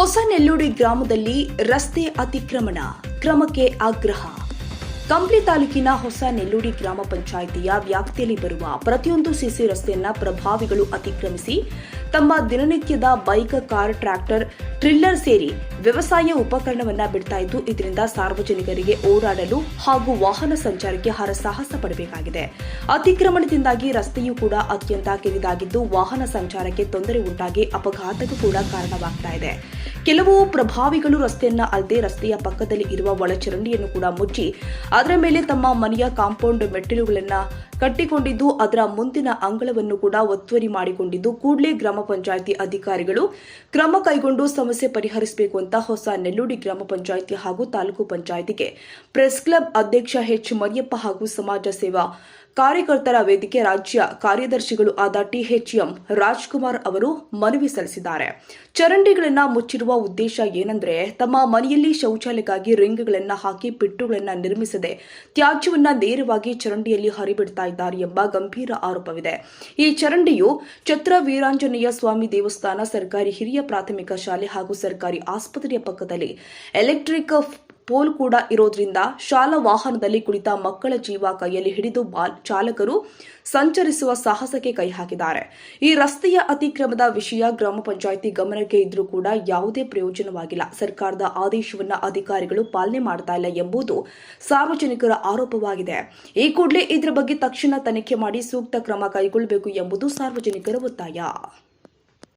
ಹೊಸ ನೆಲ್ಲೂಡಿ ಗ್ರಾಮದಲ್ಲಿ ರಸ್ತೆ ಅತಿಕ್ರಮಣ, ಕ್ರಮಕ್ಕೆ ಆಗ್ರಹ. ಕಂಪ್ಲಿ ತಾಲೂಕಿನ ಹೊಸ ನೆಲ್ಲೂಡಿ ಗ್ರಾಮ ಪಂಚಾಯಿತಿಯ ವ್ಯಾಪ್ತಿಯಲ್ಲಿ ಬರುವ ಪ್ರತಿಯೊಂದು ಸಿಸಿ ರಸ್ತೆಯನ್ನ ಪ್ರಭಾವಿಗಳು ಅತಿಕ್ರಮಿಸಿ, ತಮ್ಮ ದಿನನಿತ್ಯದ ಬೈಕ್, ಕಾರ್, ಟ್ರ್ಯಾಕ್ಟರ್, ಟ್ರಿಲ್ಲರ್ ಸೇರಿ ವ್ಯವಸಾಯ ಉಪಕರಣವನ್ನ ಬಿಡ್ತಾ ಇದ್ದು, ಇದರಿಂದ ಸಾರ್ವಜನಿಕರಿಗೆ ಓಡಾಡಲು ಹಾಗೂ ವಾಹನ ಸಂಚಾರಕ್ಕೆ ಹರಸಾಹಸ ಪಡಬೇಕಾಗಿದೆ. ಅತಿಕ್ರಮಣದಿಂದಾಗಿ ರಸ್ತೆಯೂ ಕೂಡ ಅತ್ಯಂತ ಕಿರಿದಾಗಿದ್ದು, ವಾಹನ ಸಂಚಾರಕ್ಕೆ ತೊಂದರೆ ಉಂಟಾಗಿ ಅಪಘಾತಕ್ಕೂ ಕೂಡ ಕಾರಣವಾಗ್ತಾ ಇದೆ. ಕೆಲವು ಪ್ರಭಾವಿಗಳು ರಸ್ತೆಯನ್ನ ಅಲ್ಲದೆ ರಸ್ತೆಯ ಪಕ್ಕದಲ್ಲಿ ಇರುವ ಒಳಚರಂಡಿಯನ್ನು ಕೂಡ ಮುಚ್ಚಿ, ಅದರ ಮೇಲೆ ತಮ್ಮ ಮನೆಯ ಕಾಂಪೌಂಡ್ ಮೆಟ್ಟಿಲುಗಳನ್ನ ಕಟ್ಟಿಕೊಂಡಿದ್ದು, ಅದರ ಮುಂದಿನ ಅಂಗಳವನ್ನು ಕೂಡ ಒತ್ತುವರಿ ಮಾಡಿಕೊಂಡಿದ್ದು, ಕೂಡಲೇ ಗ್ರಾಮ ಪಂಚಾಯಿತಿ ಅಧಿಕಾರಿಗಳು ಕ್ರಮ ಕೈಗೊಂಡು ಸಮಸ್ಯೆ ಪರಿಹರಿಸಬೇಕು ಅಂತ ಹೊಸ ನೆಲ್ಲೂಡಿ ಗ್ರಾಮ ಪಂಚಾಯಿತಿ ಹಾಗೂ ತಾಲೂಕು ಪಂಚಾಯಿತಿಗೆ ಪ್ರೆಸ್ ಕ್ಲಬ್ ಅಧ್ಯಕ್ಷ ಎಚ್ ಮರಿಯಪ್ಪ ಹಾಗೂ ಸಮಾಜ ಸೇವಾ ಕಾರ್ಯಕರ್ತರ ವೇದಿಕೆ ರಾಜ್ಯ ಕಾರ್ಯದರ್ಶಿಗಳು ಆದ ಟಿಎಚ್ಎಂ ರಾಜ್ಕುಮಾರ್ ಅವರು ಮನವಿ ಸಲ್ಲಿಸಿದ್ದಾರೆ. ಚರಂಡಿಗಳನ್ನ ಮುಚ್ಚಿರುವ ಉದ್ದೇಶ ಏನಂದ್ರೆ, ತಮ್ಮ ಮನೆಯಲ್ಲಿ ಶೌಚಾಲಯಕ್ಕಾಗಿ ರಿಂಗ್ಗಳನ್ನು ಹಾಕಿ ಪಿಟ್ಟುಗಳನ್ನ ನಿರ್ಮಿಸದೆ ತ್ಯಾಜ್ಯವನ್ನ ನೇರವಾಗಿ ಚರಂಡಿಯಲ್ಲಿ ಹರಿಬಿಡ್ತಾ ಇದ್ದಾರೆ ಎಂಬ ಗಂಭೀರ ಆರೋಪವಿದೆ. ಈ ಚರಂಡಿಯು ಛತ್ರ ವೀರಾಂಜನೇಯ ಸ್ವಾಮಿ ದೇವಸ್ಥಾನ, ಸರ್ಕಾರಿ ಹಿರಿಯ ಪ್ರಾಥಮಿಕ ಶಾಲೆ ಹಾಗೂ ಸರ್ಕಾರಿ ಆಸ್ಪತ್ರೆಯ ಪಕ್ಕದಲ್ಲಿ ಎಲೆಕ್ಟ್ರಿಕ್ ಪೋಲ್ ಕೂಡ ಇರೋದ್ರಿಂದ ಶಾಲಾ ವಾಹನದಲ್ಲಿ ಕುಳಿತ ಮಕ್ಕಳ ಜೀವ ಕೈಯಲ್ಲಿ ಹಿಡಿದು ಬಾಲ್ ಚಾಲಕರು ಸಂಚರಿಸುವ ಸಾಹಸಕ್ಕೆ ಕೈ ಹಾಕಿದ್ದಾರೆ. ಈ ರಸ್ತೆಯ ಅತಿಕ್ರಮದ ವಿಷಯ ಗ್ರಾಮ ಪಂಚಾಯಿತಿ ಗಮನಕ್ಕೆ ಇದ್ರೂ ಕೂಡ ಯಾವುದೇ ಪ್ರಯೋಜನವಾಗಿಲ್ಲ. ಸರ್ಕಾರದ ಆದೇಶವನ್ನ ಅಧಿಕಾರಿಗಳು ಪಾಲನೆ ಮಾಡ್ತಾ ಇಲ್ಲ ಎಂಬುದು ಸಾರ್ವಜನಿಕರ ಆರೋಪವಾಗಿದೆ. ಈ ಕೂಡಲೇ ಇದರ ಬಗ್ಗೆ ತಕ್ಷಣ ತನಿಖೆ ಮಾಡಿ ಸೂಕ್ತ ಕ್ರಮ ಕೈಗೊಳ್ಳಬೇಕು ಎಂಬುದು ಸಾರ್ವಜನಿಕರ ಒತ್ತಾಯ.